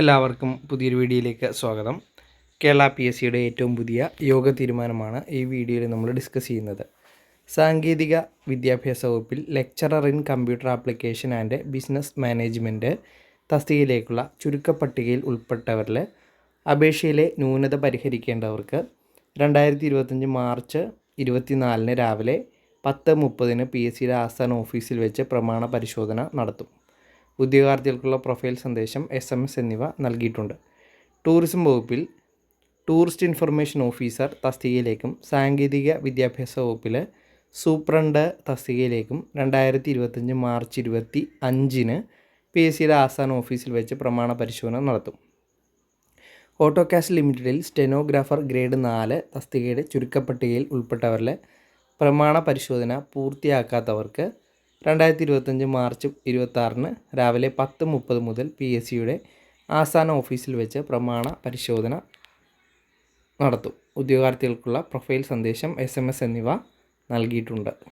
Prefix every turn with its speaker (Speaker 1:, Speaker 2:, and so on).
Speaker 1: എല്ലാവർക്കും പുതിയൊരു വീഡിയോയിലേക്ക് സ്വാഗതം. കേരള പി എസ് സിയുടെ ഏറ്റവും പുതിയ യോഗ തീരുമാനമാണ് ഈ വീഡിയോയിൽ നമ്മൾ ഡിസ്കസ് ചെയ്യുന്നത്. സാങ്കേതിക വിദ്യാഭ്യാസ വകുപ്പിൽ lecturer in computer application and business management തസ്തികയിലേക്കുള്ള ചുരുക്കപ്പട്ടികയിൽ ഉൾപ്പെട്ടവരിൽ അപേക്ഷയിലെ ന്യൂനത പരിഹരിക്കേണ്ടവർക്ക് രണ്ടായിരത്തി ഇരുപത്തഞ്ച് മാർച്ച് ഇരുപത്തിനാലിന് രാവിലെ പത്ത് മുപ്പതിന് പി എസ് സിയുടെ ആസ്ഥാന ഓഫീസിൽ വെച്ച് പ്രമാണ പരിശോധന നടത്തും. ഉദ്യോഗാർത്ഥികൾക്കുള്ള പ്രൊഫൈൽ സന്ദേശം എസ് എം എസ് എന്നിവ നൽകിയിട്ടുണ്ട്. ടൂറിസം വകുപ്പിൽ ടൂറിസ്റ്റ് ഇൻഫർമേഷൻ ഓഫീസർ തസ്തികയിലേക്കും സാങ്കേതിക വിദ്യാഭ്യാസ വകുപ്പിൽ സൂപ്രണ്ട് തസ്തികയിലേക്കും രണ്ടായിരത്തി ഇരുപത്തഞ്ച് മാർച്ച് ഇരുപത്തി അഞ്ചിന് പി എസ് സിയുടെ ആസ്ഥാന ഓഫീസിൽ വെച്ച് പ്രമാണ പരിശോധന നടത്തും. ഓട്ടോകാസ്റ്റ് ലിമിറ്റഡിൽ സ്റ്റെനോഗ്രാഫർ ഗ്രേഡ് നാല് തസ്തികയുടെ ചുരുക്കപ്പട്ടികയിൽ ഉൾപ്പെട്ടവരിലെ പ്രമാണ പരിശോധന പൂർത്തിയാക്കാത്തവർക്ക് രണ്ടായിരത്തി ഇരുപത്തഞ്ച് മാർച്ച് ഇരുപത്താറിന് രാവിലെ പത്ത് മുപ്പത് മുതൽ പി എസ് സിയുടെ ആസ്ഥാന ഓഫീസിൽ വെച്ച് പ്രമാണ പരിശോധന നടത്തും. ഉദ്യോഗാർത്ഥികൾക്കുള്ള പ്രൊഫൈൽ സന്ദേശം എസ് എം എസ് എന്നിവ നൽകിയിട്ടുണ്ട്.